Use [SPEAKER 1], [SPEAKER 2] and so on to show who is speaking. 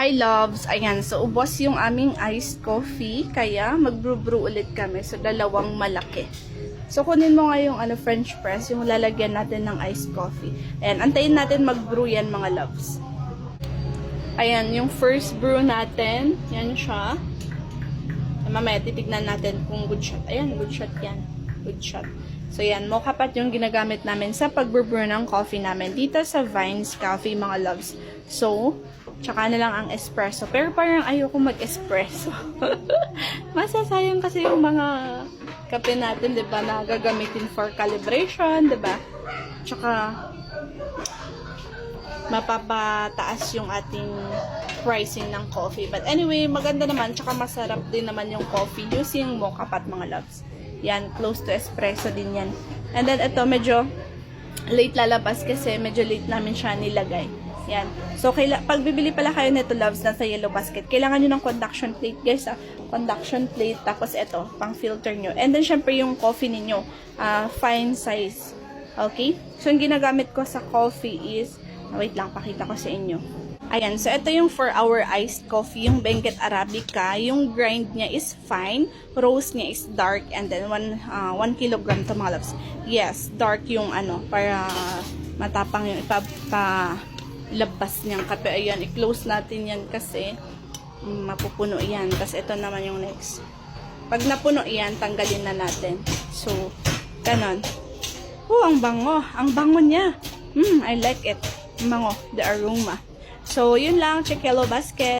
[SPEAKER 1] Hi loves! Ayan, so ubos yung aming iced coffee, kaya mag-brew-brew ulit kami. So, dalawang malaki. So, kunin mo nga yung ano, French press, yung lalagyan natin ng iced coffee. Ayan, antayin natin mag-brew yan mga loves. Ayan, yung first brew natin, yan siya. Mamaya titignan natin kung good shot. Ayan, good shot yan. Good shot. So yan, mocha pot yung ginagamit namin sa pag-brew ng coffee namin dito sa Vines Coffee mga loves. So, tsaka na lang ang espresso. Pero parang ayoko mag-espresso. Masasayang kasi yung mga kape natin, di ba, na gagamitin for calibration, di ba? Tsaka, mapapataas yung ating pricing ng coffee. But anyway, maganda naman, tsaka masarap din naman yung coffee using mocha pot mga loves. Yan, close to espresso din yan. And then ito, medyo late lalabas kasi medyo late namin siya nilagay. Yan. So, kaila, pag bibili pala kayo nito, loves, nasa yellow basket, kailangan nyo ng conduction plate, guys, ah. Conduction plate, tapos ito, pang filter nyo. And then, syempre, yung coffee ninyo, ah, fine size. Okay? So, yung ginagamit ko sa coffee is, wait lang, pakita ko sa inyo. Ayan, so ito yung for our iced coffee, yung Benguet Arabica. Yung grind niya is fine, roast niya is dark, and then 1 uh, one kilogram to mga loves. Yes, dark yung ano, para matapang yung ipapalabas niyang kape. Ayan, i-close natin yan kasi mm, mapupuno yan. Tapos ito naman yung next. Pag napuno yan, tanggalin na natin. So, ganon. Oh, ang bango. Ang bango niya. Hmm, I like it. Ang Bango. The aroma. So, yun lang. Check Basket.